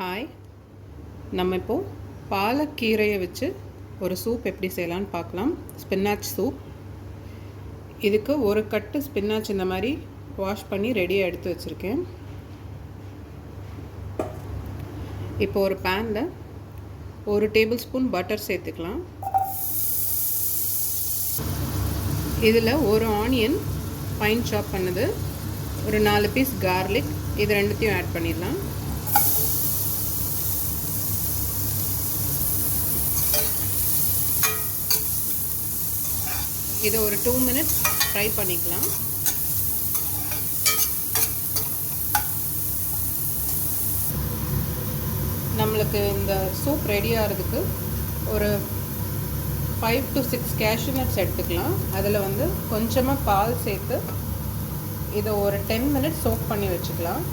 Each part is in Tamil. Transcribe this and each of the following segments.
ஹாய் நம்ம இப்போது பாலக்கீரையை வச்சு ஒரு சூப் எப்படி செய்யலான்னு பார்க்கலாம். ஸ்பின்னாச் சூப் இதுக்கு ஒரு கட்டு ஸ்பின்னாச் இந்த மாதிரி வாஷ் பண்ணி ரெடியாக எடுத்து வச்சுருக்கேன். இப்போ ஒரு பேனில் ஒரு டேபிள் ஸ்பூன் பட்டர் சேர்த்துக்கலாம். இதில் ஒரு ஆனியன் ஃபைன் சாப் பண்ணது. ஒரு நாலு பீஸ் கார்லிக் இது ரெண்டுத்தையும் ஆட் பண்ணிடலாம். இதை ஒரு டூ மினிட்ஸ் ஃப்ரை பண்ணிக்கலாம். நம்மளுக்கு இந்த சூப் ரெடி ஆகிறதுக்கு ஒரு five to six cashew nuts எடுத்துக்கலாம். அதில் வந்து கொஞ்சமாக பால் சேர்த்து இதை ஒரு டென் மினிட்ஸ் சோக் பண்ணி வச்சுக்கலாம்.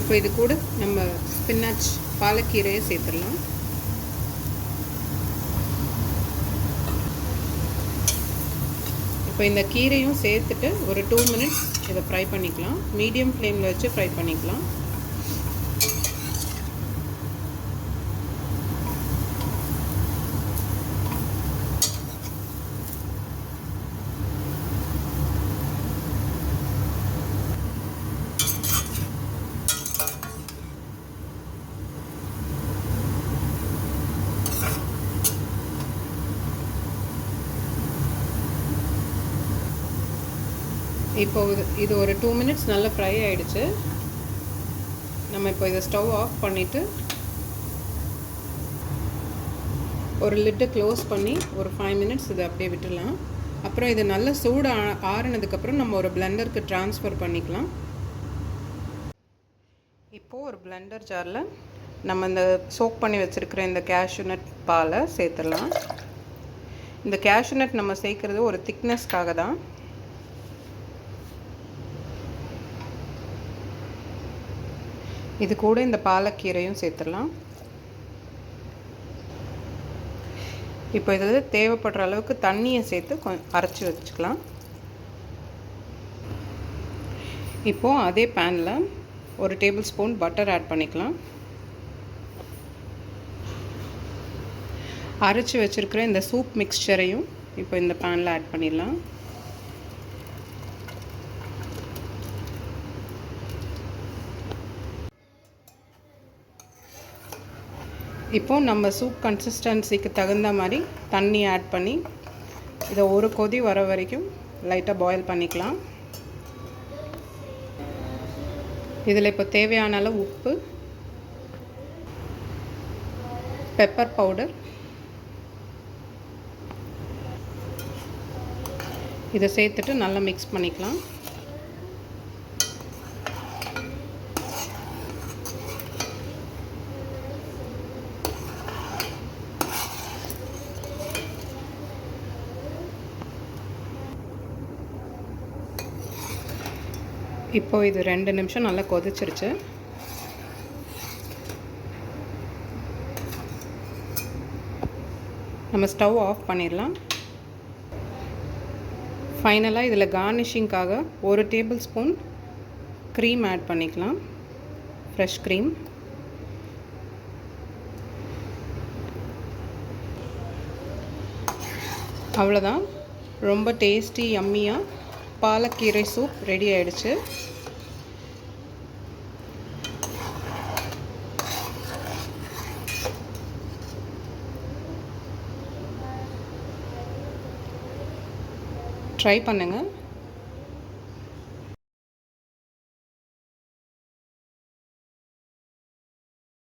இப்போ இது கூட நம்ம ஸ்பின்னாச் பாலக்கீரையை சேர்த்துடலாம். இப்போ இந்த கீரையும் சேர்த்துட்டு ஒரு டூ மினிட்ஸ் இதை ஃப்ரை பண்ணிக்கலாம். மீடியம் ஃப்ளேமில் வச்சு ஃப்ரை பண்ணிக்கலாம். இப்போ இது இது ஒரு டூ மினிட்ஸ் நல்லா ஃப்ரை ஆகிடுச்சு நம்ம இப்போ இதை ஸ்டவ் ஆஃப் பண்ணிவிட்டு ஒரு லிட்டை க்ளோஸ் பண்ணி ஒரு ஃபைவ் மினிட்ஸ் இதை அப்படியே விட்டுடலாம். அப்புறம் இது நல்ல சூடு ஆறுனதுக்கப்புறம் நம்ம ஒரு பிளெண்டருக்கு ட்ரான்ஸ்ஃபர் பண்ணிக்கலாம். இப்போது ஒரு பிளெண்டர் ஜாரில் நம்ம இந்த சோக் பண்ணி வச்சுருக்கிற இந்த கேஷ்யூநட் பாலை சேர்த்துடலாம். இந்த கேஷ்யூநட் நம்ம சேர்க்குறது ஒரு திக்னஸ்க்காக தான். இது கூட இந்த பாலக்கீரையும் சேர்த்துடலாம். இப்போ இதில் தேவைப்படுற அளவுக்கு தண்ணியை சேர்த்து கொஞ்சம் அரைச்சி வச்சுக்கலாம். இப்போது அதே பேனில் ஒரு டேபிள் ஸ்பூன் பட்டர் ஆட் பண்ணிக்கலாம். அரைச்சி வச்சுருக்கிற இந்த சூப் மிக்சரையும் இப்போ இந்த பேனில் ஆட் பண்ணிடலாம். இப்போது நம்ம சூப் கன்சிஸ்டன்சிக்கு தகுந்த மாதிரி தண்ணி ஆட் பண்ணி இதை ஒரு கொதி வர வரைக்கும் லைட்டாக பாயில் பண்ணிக்கலாம். இதில் இப்போ தேவையான அளவு உப்பு பெப்பர் பவுடர் இதை சேர்த்துட்டு நல்லா மிக்ஸ் பண்ணிக்கலாம். இப்போ இது ரெண்டு நிமிஷம் நல்லா கொதிச்சிருச்சு. நம்ம ஸ்டவ் ஆஃப் பண்ணிடலாம். ஃபைனலாக இதில் கார்னிஷிங்காக ஒரு டேபிள் ஸ்பூன் க்ரீம் ஆட் பண்ணிக்கலாம். ஃப்ரெஷ் க்ரீம் அவ்வளோதான் ரொம்ப டேஸ்டி யம்மியாக பாலக்கீரை சூப் ரெடி ஆயிடுச்சு. ட்ரை பண்ணுங்கள்